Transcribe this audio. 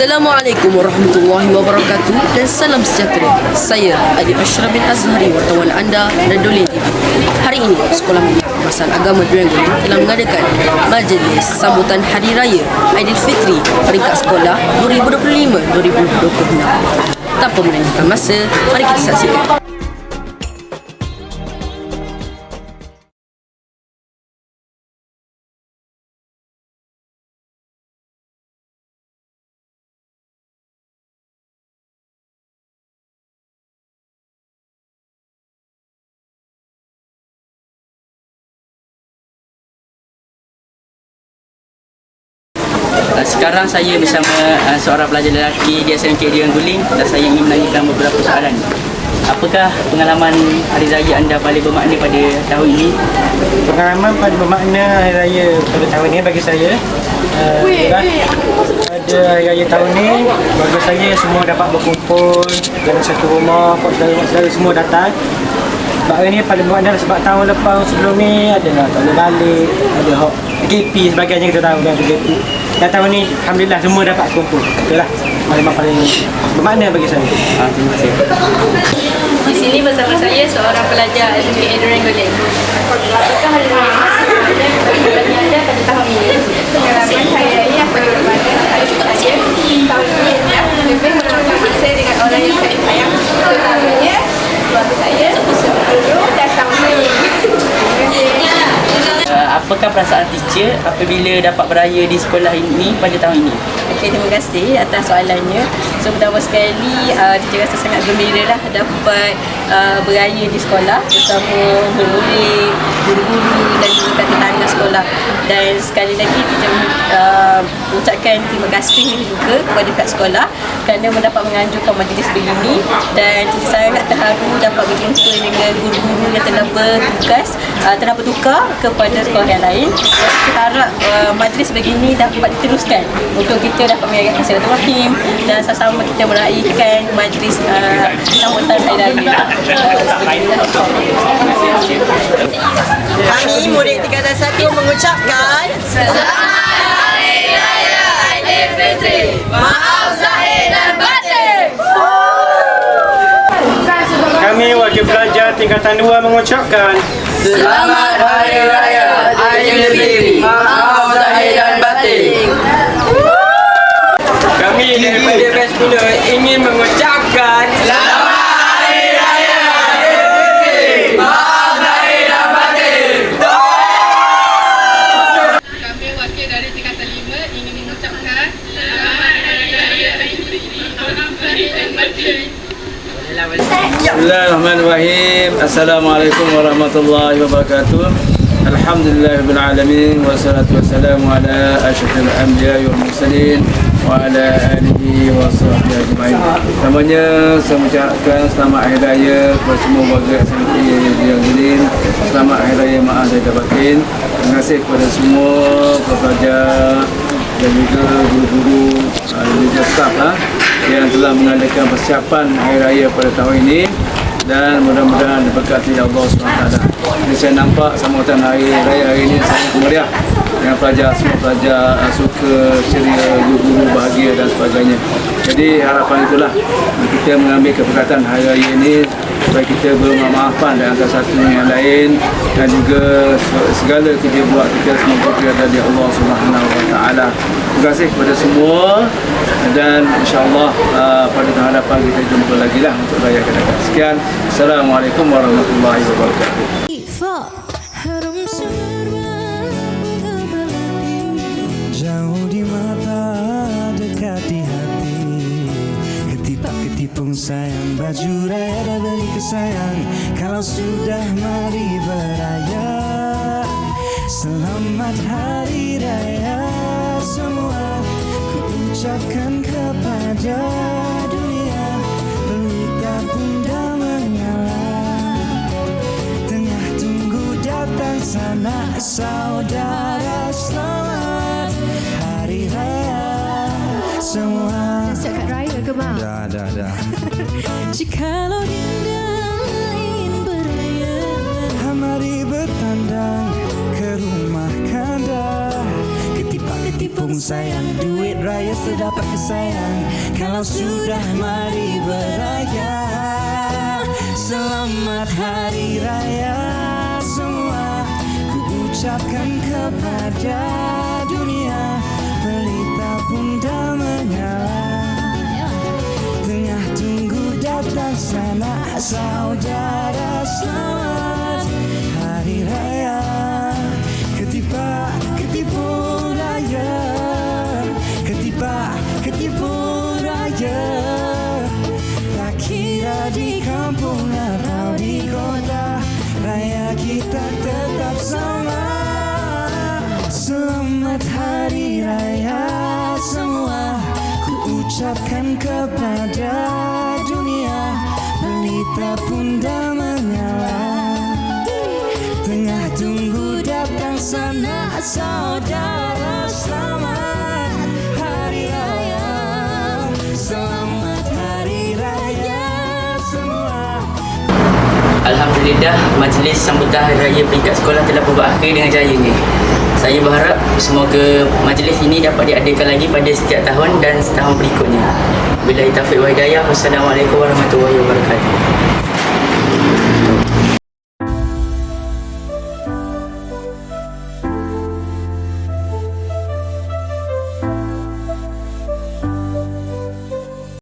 Assalamualaikum warahmatullahi wabarakatuh dan salam sejahtera. Saya Adi Ashraf bin Azhari, wartawan anda Radulin TV. Hari ini, Sekolah Menengah Kebangsaan Agama Durian telah mengadakan majlis sambutan Hari Raya Aidilfitri peringkat sekolah 2025-2026. Tanpa menanyakan masa, mari kita saksikan. Sekarang saya bersama uh, seorang pelajar lelaki di SMK Dian Guling dan saya ingin menanyakan beberapa soalan. Apakah pengalaman hari raya anda paling bermakna pada tahun ini? Pengalaman pada bermakna Hari Raya pada tahun ni bagi saya uh, ialah pada Hari Raya tahun ni bagi saya semua dapat berkumpul dalam satu rumah, saudara-saudara semua datang sebab hari ni paling bermakna sebab tahun lepas sebelum ni ada lah tak boleh balik, ada hok PKP sebagainya kita tahu kan PKP dan tahun ni Alhamdulillah semua dapat kumpul itulah maklumat paling bermakna bagi saya Ah, terima kasih. Di sini bersama saya seorang pelajar SMK Adrian Golek. Apakah hari raya bagi anda pada tahun ini? Pengalaman hari raya yang paling bermakna bagi saya tahun ini ya, lebih meluangkan masa dengan orang yang saya sayang. Terutamanya keluarga saya, guru dan tahun ini. Terima kasih. Uh, apakah perasaan teacher apabila dapat beraya di sekolah ini pada tahun ini? Okey, terima kasih atas soalannya. So, pertama sekali, uh, teacher rasa sangat gembira lah dapat uh, beraya di sekolah bersama murid, guru-guru dan juga tetangga sekolah. Dan sekali lagi, teacher uh, ucapkan terima kasih juga kepada pihak sekolah kerana mendapat menganjurkan majlis begini dan teacher sangat terharu dapat berjumpa dengan guru-guru yang telah bertugas, uh, telah bertukar kepada sekolah yang lain. Kita harap uh, majlis begini dapat diteruskan untuk kita dapat merayakan silaturahim dan sama-sama kita meraihkan majlis uh, sambutan Hari Raya. Kami murid tingkatan satu mengucapkan kami wakil pelajar tingkatan 2 mengucapkan Selamat Hari Raya Aidilfitri. Maaf zahir dan batin. kami daripada batch pula ingin mengucapkan Kami wakil dari tingkatan 5 ingin mengucapkan Selamat Hari Raya Aidilfitri. Maaf zahir dan batin. Bismillahirrahmanirrahim. Assalamualaikum warahmatullahi wabarakatuh. Alhamdulillahirrahmanirrahim. Wassalatu wassalamu ala asyrafil anbiya wal mursalin wa ala alihi wa sahbihi ajma'in. Namanya saya mengucapkan selamat hari raya kepada semua warga SMK yang Gelin. Selamat hari raya maaf saya batin. Terima kasih kepada semua pelajar dan juga guru-guru uh, dan juga staf lah yang telah mengadakan persiapan Hari Raya pada tahun ini dan mudah-mudahan diberkati Allah SWT. Jadi saya nampak sambutan Hari Raya hari ini sangat meriah dengan pelajar semua pelajar uh, suka ceria, guru-guru bahagia dan sebagainya. Jadi harapan itulah kita mengambil keberkatan Hari Raya ini supaya kita bermaafan di antara satu dengan yang lain dan juga segala kerja buat kita semoga berada di Allah Subhanahu Wa Taala. Terima kasih kepada semua dan insyaAllah uh, pada tahun hadapan kita jumpa lagi lah untuk raya ke depan. Sekian. Assalamualaikum warahmatullahi wabarakatuh. Sayang Baju raya dah beli ke sayang Kalau sudah mari beraya. Selamat Hari Raya semua. Ku ucapkan kepada dunia Pelita bunda menyala. Tengah tunggu datang sana saudara Selamat Hari Raya semua ke mak? Dah, dah, dah. Jikalau dinda ingin beraya Mari bertandang ke rumah kanda Ketipak ketipung sayang duit raya sedapat kesayang. Kalau sudah mari beraya Selamat hari raya semua. Ku ucapkan kepada dunia Pelita pun dah saudara selamat. Hari raya Ketipa ketipu raya. Ketipa ketipu raya. Tak kira di kampung atau di kota Raya kita tetap sama. Selamat hari raya semua. Ku ucapkan kepada Pelita pun dah menyala Tengah tunggu datang sana saudara Selamat hari raya Selamat hari raya semua Alhamdulillah, majlis sambutan Hari Raya peringkat sekolah telah berakhir dengan jayanya. Saya berharap semoga majlis ini dapat diadakan lagi pada setiap tahun dan setahun berikutnya. Bila taufiq wa hidayah. Wassalamualaikum warahmatullahi wabarakatuh.